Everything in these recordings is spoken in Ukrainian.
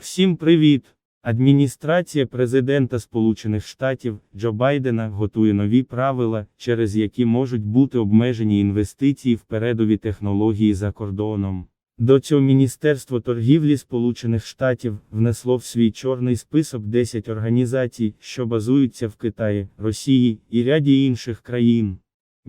Всім привіт! Адміністрація президента Сполучених Штатів Джо Байдена готує нові правила, через які можуть бути обмежені інвестиції в передові технології за кордоном. До цього Міністерство торгівлі Сполучених Штатів внесло в свій чорний список 10 організацій, що базуються в Китаї, Росії і ряді інших країн.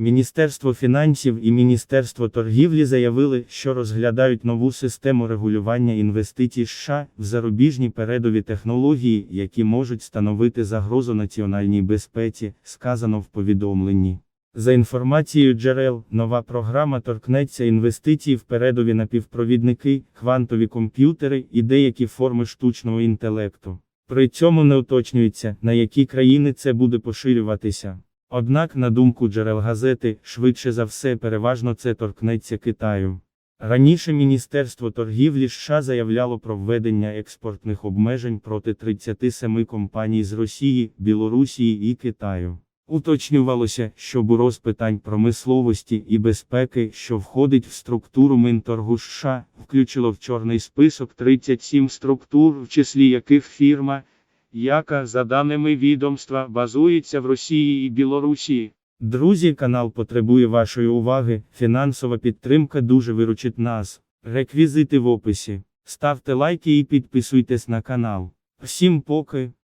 Міністерство фінансів і Міністерство торгівлі заявили, що розглядають нову систему регулювання інвестицій США в зарубіжні передові технології, які можуть становити загрозу національній безпеці, сказано в повідомленні. За інформацією джерел, нова програма торкнеться інвестицій в передові напівпровідники, квантові комп'ютери і деякі форми штучного інтелекту. При цьому не уточнюється, на які країни це буде поширюватися. Однак, на думку джерел газети, швидше за все переважно це торкнеться Китаю. Раніше Міністерство торгівлі США заявляло про введення експортних обмежень проти 37 компаній з Росії, Білорусії і Китаю. Уточнювалося, що Бюро з питань промисловості і безпеки, що входить в структуру Мінторгу США, включило в чорний список 37 структур, в числі яких фірма, яка, за даними відомства, базується в Росії і Білорусі. Друзі, канал потребує вашої уваги. Фінансова підтримка дуже виручить нас. Реквізити в описі. Ставте лайки і підписуйтесь на канал. Всім поки.